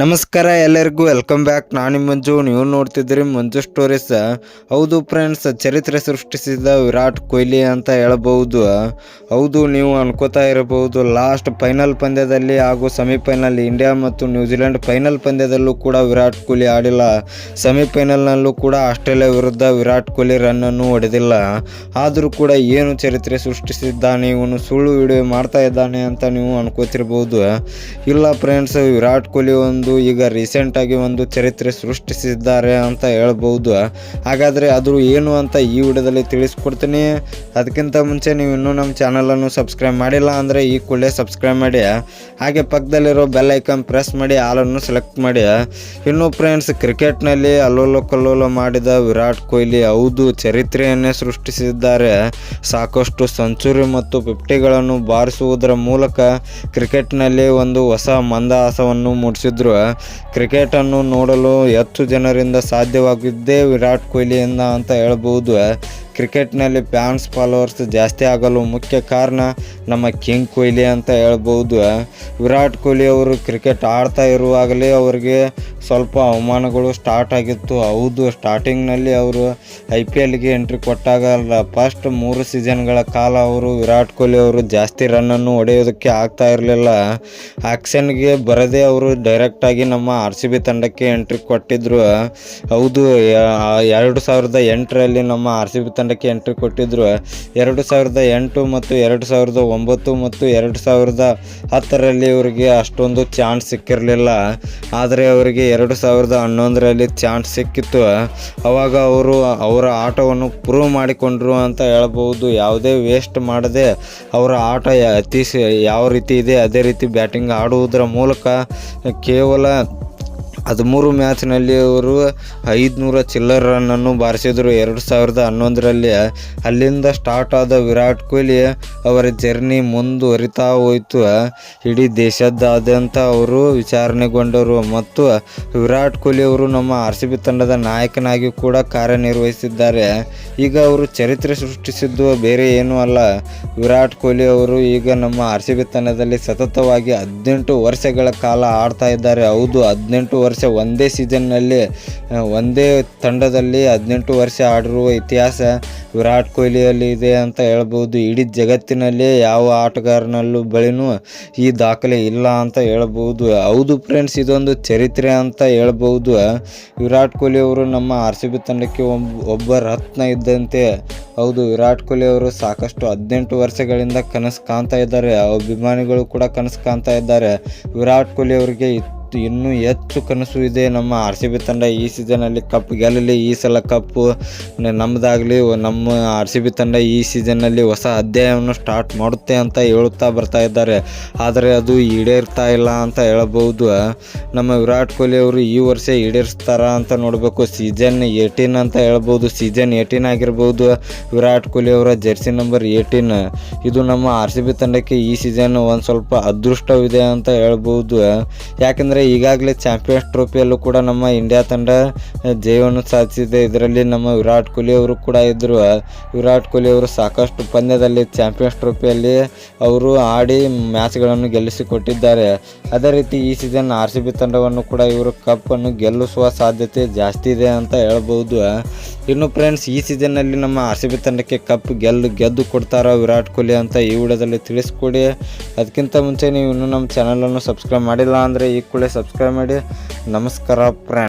ನಮಸ್ಕಾರ ಎಲ್ಲರಿಗೂ welcome back ನಾನು ಮಂಜು, ನೀವು ನೋಡ್ತಿದ್ದೀರಿ ಮಂಜು ಸ್ಟೋರೀಸ್ ಹೌದು ಫ್ರೆಂಡ್ಸ್ ಚರಿತ್ರೆ ಸೃಷ್ಟಿಸಿದ ವಿರಾಟ್ ಕೊಹ್ಲಿ ಅಂತ ಹೇಳಬಹುದು. ಹೌದು, ನೀವು ಅನ್ಕೋತಾ ಇರಬಹುದು ಲಾಸ್ಟ್ ಫೈನಲ್ ಪಂದ್ಯದಲ್ಲಿ ಹಾಗೂ ಸೆಮಿಫೈನಲ್ ಇಂಡಿಯಾ ಮತ್ತು ನ್ಯೂಜಿಲೆಂಡ್ ಫೈನಲ್ ಪಂದ್ಯದಲ್ಲೂ ಕೂಡ ವಿರಾಟ್ ಕೊಹ್ಲಿ ಆಡಿಲ್ಲ. ಸೆಮಿಫೈನಲ್ನಲ್ಲೂ ಕೂಡ ಆಸ್ಟ್ರೇಲಿಯಾ ವಿರುದ್ಧ ವಿರಾಟ್ ಕೊಹ್ಲಿ ರನ್ನನ್ನು ಹೊಡೆದಿಲ್ಲ. ಆದರೂ ಕೂಡ ಏನು ಚರಿತ್ರೆ ಸೃಷ್ಟಿಸಿದ್ದಾನೆ, ಇವನು ಸುಳ್ಳು ವಿಡಿಯೋ ಮಾಡ್ತಾ ಇದ್ದಾನೆ ಅಂತ ನೀವು ಅನ್ಕೋತಿರ್ಬೋದು. ಇಲ್ಲ ಫ್ರೆಂಡ್ಸ್ ವಿರಾಟ್ ಕೊಹ್ಲಿ ಒಂದು ಈಗ ರೀಸೆಂಟಾಗಿ ಒಂದು ಚರಿತ್ರೆ ಸೃಷ್ಟಿಸಿದ್ದಾರೆ ಅಂತ ಹೇಳ್ಬೋದು. ಹಾಗಾದರೆ ಅದು ಏನು ಅಂತ ಈ ವಿಡಿಯೋದಲ್ಲಿ ತಿಳಿಸ್ಕೊಡ್ತೀನಿ. ಅದಕ್ಕಿಂತ ಮುಂಚೆ ನೀವು ಇನ್ನೂ ನಮ್ಮ ಚಾನಲನ್ನು ಸಬ್ಸ್ಕ್ರೈಬ್ ಮಾಡಿಲ್ಲ ಅಂದರೆ ಈ ಕೂಡಲೇ ಸಬ್ಸ್ಕ್ರೈಬ್ ಮಾಡಿ. ಹಾಗೆ ಪಕ್ಕದಲ್ಲಿರೋ ಬೆಲ್ ಐಕನ್ ಪ್ರೆಸ್ ಮಾಡಿ ಆಲನ್ನು ಸೆಲೆಕ್ಟ್ ಮಾಡಿ. ಇನ್ನು ಫ್ರೆಂಡ್ಸ್ ಕ್ರಿಕೆಟ್ನಲ್ಲಿ ಅಲ್ಲೋಲೋ ಕಲ್ಲೋಲ ಮಾಡಿದ ವಿರಾಟ್ ಕೊಹ್ಲಿ ಹೌದು, ಚರಿತ್ರೆಯನ್ನೇ ಸೃಷ್ಟಿಸಿದ್ದಾರೆ. ಸಾಕಷ್ಟು ಸೆಂಚುರಿ ಮತ್ತು ಫಿಫ್ಟಿಗಳನ್ನು ಬಾರಿಸುವುದರ ಮೂಲಕ ಕ್ರಿಕೆಟ್ನಲ್ಲಿ ಒಂದು ಹೊಸ ಮಂದಹಾಸವನ್ನು ಮೂಡಿಸಿದ್ರು. ಕ್ರಿಕೆಟನ್ನು ನೋಡಲು ಹೆಚ್ಚು ಜನರಿಂದ ಸಾಧ್ಯವಾಗಿದ್ದೇ ವಿರಾಟ್ ಕೊಹ್ಲಿಯಿಂದ ಅಂತ ಹೇಳ್ಬೋದು. ಕ್ರಿಕೆಟ್ನಲ್ಲಿ ಫ್ಯಾನ್ಸ್ ಫಾಲೋವರ್ಸ್ ಜಾಸ್ತಿ ಆಗಲು ಮುಖ್ಯ ಕಾರಣ ನಮ್ಮ ಕಿಂಗ್ ಕೊಹ್ಲಿ ಅಂತ ಹೇಳ್ಬೋದು. ವಿರಾಟ್ ಕೊಹ್ಲಿ ಅವರು ಕ್ರಿಕೆಟ್ ಆಡ್ತಾ ಇರುವಾಗಲೇ ಅವರಿಗೆ ಸ್ವಲ್ಪ ಅವಮಾನಗಳು ಸ್ಟಾರ್ಟ್ ಆಗಿತ್ತು. ಹೌದು ಸ್ಟಾರ್ಟಿಂಗ್ನಲ್ಲಿ ಅವರು ಐ ಪಿ ಎಲ್ಗೆ ಎಂಟ್ರಿ ಕೊಟ್ಟಾಗ ಫಸ್ಟ್ ಮೂರು ಸೀಸನ್ಗಳ ಕಾಲ ಅವರು ವಿರಾಟ್ ಕೊಹ್ಲಿ ಅವರು ಜಾಸ್ತಿ ರನ್ನನ್ನು ಹೊಡೆಯೋದಕ್ಕೆ ಆಗ್ತಾ ಇರಲಿಲ್ಲ. ಆಕ್ಷನ್ಗೆ ಬರದೇ ಅವರು ಡೈರೆಕ್ಟಾಗಿ ನಮ್ಮ ಆರ್ ಸಿ ಬಿ ತಂಡಕ್ಕೆ ಎಂಟ್ರಿ ಕೊಟ್ಟಿದ್ದರು ಹೌದು ಎರಡು ಸಾವಿರದ ಎಂಟರಲ್ಲಿ ನಮ್ಮ ಆರ್ ಸಿ ಬಿ ತಂಡಕ್ಕೆ ಎಂಟ್ರಿ ಕೊಟ್ಟಿದ್ದರು ಎರಡು ಸಾವಿರದ ಎಂಟು ಮತ್ತು ಎರಡು ಸಾವಿರದ ಒಂಬತ್ತು ಮತ್ತು ಎರಡು ಸಾವಿರದ ಹತ್ತರಲ್ಲಿ ಇವರಿಗೆ ಅಷ್ಟೊಂದು ಚಾನ್ಸ್ ಸಿಕ್ಕಿರಲಿಲ್ಲ. ಆದರೆ ಅವರಿಗೆ ಎರಡು ಸಾವಿರದ ಹನ್ನೊಂದರಲ್ಲಿ ಚಾನ್ಸ್ ಸಿಕ್ಕಿತ್ತು. ಅವಾಗ ಅವರು ಅವರ ಆಟವನ್ನು ಪ್ರೂವ್ ಮಾಡಿಕೊಂಡ್ರು ಅಂತ ಹೇಳ್ಬೋದು ಯಾವುದೇ ವೇಸ್ಟ್ ಮಾಡದೆ ಅವರ ಆಟ ಅತಿ ಯಾವ ರೀತಿ ಇದೆ, ಅದೇ ರೀತಿ ಬ್ಯಾಟಿಂಗ್ ಆಡುವುದರ ಮೂಲಕ ಕೇವಲ ಹದಿಮೂರು ಮ್ಯಾಚ್ನಲ್ಲಿ ಅವರು ಐದುನೂರ ಚಿಲ್ಲರ್ ರನ್ನನ್ನು ಬಾರಿಸಿದರು. ಎರಡು ಸಾವಿರದ ಹನ್ನೊಂದರಲ್ಲಿ ಅಲ್ಲಿಂದ ಸ್ಟಾರ್ಟ್ ಆದ ವಿರಾಟ್ ಕೊಹ್ಲಿ ಅವರ ಜರ್ನಿ ಮುಂದುವರಿತಾ ಹೋಯಿತು. ಇಡೀ ದೇಶದಾದ್ಯಂತ ಅವರು ವಿಚಾರಣೆಗೊಂಡರು ಮತ್ತು ವಿರಾಟ್ ಕೊಹ್ಲಿ ಅವರು ನಮ್ಮ ಆರ್ ಸಿ ಬಿ ತಂಡದ ನಾಯಕನಾಗಿ ಕೂಡ ಕಾರ್ಯನಿರ್ವಹಿಸಿದ್ದಾರೆ. ಈಗ ಅವರು ಚರಿತ್ರೆ ಸೃಷ್ಟಿಸಿದ್ದು ಬೇರೆ ಏನೂ ಅಲ್ಲ. ವಿರಾಟ್ ಕೊಹ್ಲಿ ಅವರು ಈಗ ನಮ್ಮ ಆರ್ ಸಿ ಬಿ ತಂಡದಲ್ಲಿ ಸತತವಾಗಿ ಹದಿನೆಂಟು ವರ್ಷಗಳ ಕಾಲ ಆಡ್ತಾ ಇದ್ದಾರೆ. ಹೌದು, ಹದಿನೆಂಟು ಒಂದೇ ಸೀಸನ್ನಲ್ಲಿ ಒಂದೇ ತಂಡದಲ್ಲಿ ಹದಿನೆಂಟು ವರ್ಷ ಆಡಿರುವ ಇತಿಹಾಸ ವಿರಾಟ್ ಕೊಹ್ಲಿಯಲ್ಲಿ ಇದೆ ಅಂತ ಹೇಳ್ಬೋದು. ಇಡೀ ಜಗತ್ತಿನಲ್ಲಿ ಯಾವ ಆಟಗಾರನಲ್ಲೂ ಬಳಿನೂ ಈ ದಾಖಲೆ ಇಲ್ಲ ಅಂತ ಹೇಳ್ಬೋದು. ಹೌದು ಫ್ರೆಂಡ್ಸ್ ಇದೊಂದು ಚರಿತ್ರೆ ಅಂತ ಹೇಳ್ಬೋದು. ವಿರಾಟ್ ಕೊಹ್ಲಿ ಅವರು ನಮ್ಮ ಆರ್ ಸಿ ಬಿ ತಂಡಕ್ಕೆ ಒಬ್ಬ ರತ್ನ ಇದ್ದಂತೆ. ಹೌದು, ವಿರಾಟ್ ಕೊಹ್ಲಿ ಅವರು ಸಾಕಷ್ಟು ಹದಿನೆಂಟು ವರ್ಷಗಳಿಂದ ಕನಸು ಕಾಣ್ತಾ ಇದ್ದಾರೆ. ಅಭಿಮಾನಿಗಳು ಕೂಡ ಕನಸು ಕಾಣ್ತಾ ಇದ್ದಾರೆ. ವಿರಾಟ್ ಕೊಹ್ಲಿ ಅವರಿಗೆ ಇತ್ತು ಇನ್ನೂ ಹೆಚ್ಚು ಕನಸು ಇದೆ ನಮ್ಮ ಆರ್ ಸಿ ಬಿ ತಂಡ ಈ ಸೀಸನಲ್ಲಿ ಕಪ್ ಗೆಲ್ಲಲಿ, ಈ ಸಲ ಕಪ್ಪು ನಮ್ಮದಾಗಲಿ ನಮ್ಮ ಆರ್ ಸಿ ಬಿ ತಂಡ ಈ ಸೀಸನ್ನಲ್ಲಿ ಹೊಸ ಅಧ್ಯಾಯವನ್ನು ಸ್ಟಾರ್ಟ್ ಮಾಡುತ್ತೆ ಅಂತ ಹೇಳುತ್ತಾ ಬರ್ತಾ ಇದ್ದಾರೆ. ಆದರೆ ಅದು ಈಡೇರ್ತಾ ಇಲ್ಲ ಅಂತ ಹೇಳಬಹುದು. ನಮ್ಮ ವಿರಾಟ್ ಕೊಹ್ಲಿ ಅವರು ಈ ವರ್ಷ ಈಡೇರಿಸ್ತಾರ ಅಂತ ನೋಡಬೇಕು. ಸೀಸನ್ ಏಯ್ಟೀನ್ ಅಂತ ಹೇಳ್ಬೋದು ಸೀಸನ್ ಏಯ್ಟೀನ್ ಆಗಿರ್ಬೋದು. ವಿರಾಟ್ ಕೊಹ್ಲಿ ಅವರ ಜೆರ್ಸಿ ನಂಬರ್ ಏಯ್ಟೀನ್. ಇದು ನಮ್ಮ ಆರ್ ಸಿ ಬಿ ತಂಡಕ್ಕೆ ಈ ಸೀಸನ್ ಒಂದು ಸ್ವಲ್ಪ ಅದೃಷ್ಟವಿದೆ ಅಂತ ಹೇಳ್ಬೋದು ಯಾಕಂದರೆ ಈಗಾಗಲೇ ಚಾಂಪಿಯನ್ಸ್ ಟ್ರೋಫಿಯಲ್ಲೂ ಕೂಡ ನಮ್ಮ ಇಂಡಿಯಾ ತಂಡ ಜಯವನ್ನು ಸಾಧಿಸಿದೆ. ಇದರಲ್ಲಿ ನಮ್ಮ ವಿರಾಟ್ ಕೊಹ್ಲಿ ಅವರು ಕೂಡ ಇದ್ದರು ವಿರಾಟ್ ಕೊಹ್ಲಿ ಅವರು ಸಾಕಷ್ಟು ಪಂದ್ಯದಲ್ಲಿ ಚಾಂಪಿಯನ್ಸ್ ಟ್ರೋಫಿಯಲ್ಲಿ ಅವರು ಆಡಿ ಮ್ಯಾಚ್ಗಳನ್ನು ಗೆಲ್ಲಿಸಿಕೊಟ್ಟಿದ್ದಾರೆ. ಅದೇ ರೀತಿ ಈ ಸೀಸನ್ ಆರ್ ಸಿ ಬಿ ತಂಡವನ್ನು ಕೂಡ ಇವರು ಕಪ್ಪನ್ನು ಗೆಲ್ಲಿಸುವ ಸಾಧ್ಯತೆ ಜಾಸ್ತಿ ಇದೆ ಅಂತ ಹೇಳ್ಬೋದು. ಇನ್ನು ಫ್ರೆಂಡ್ಸ್, ಈ ಸೀಸನ್ನಲ್ಲಿ ನಮ್ಮ ಆರ್ ಸಿ ಬಿ ತಂಡಕ್ಕೆ ಕಪ್ ಗೆಲ್ಲು, ಗೆದ್ದು ಕೊಡ್ತಾರೋ ವಿರಾಟ್ ಕೊಹ್ಲಿ ಅಂತ ಈ ವಿಡಿಯೋದಲ್ಲಿ ತಿಳಿಸ್ಕೊಡಿ. ಅದಕ್ಕಿಂತ ಮುಂಚೆ ನೀವು ಇನ್ನೂ ನಮ್ಮ ಚಾನಲನ್ನು ಸಬ್ಸ್ಕ್ರೈಬ್ ಮಾಡಿಲ್ಲ ಅಂದರೆ ಈ ಕೂಡಲೇ ಸಬ್ಸ್ಕ್ರೈಬ್ ಮಾಡಿ. ನಮಸ್ಕಾರ ಫ್ರೆಂಡ್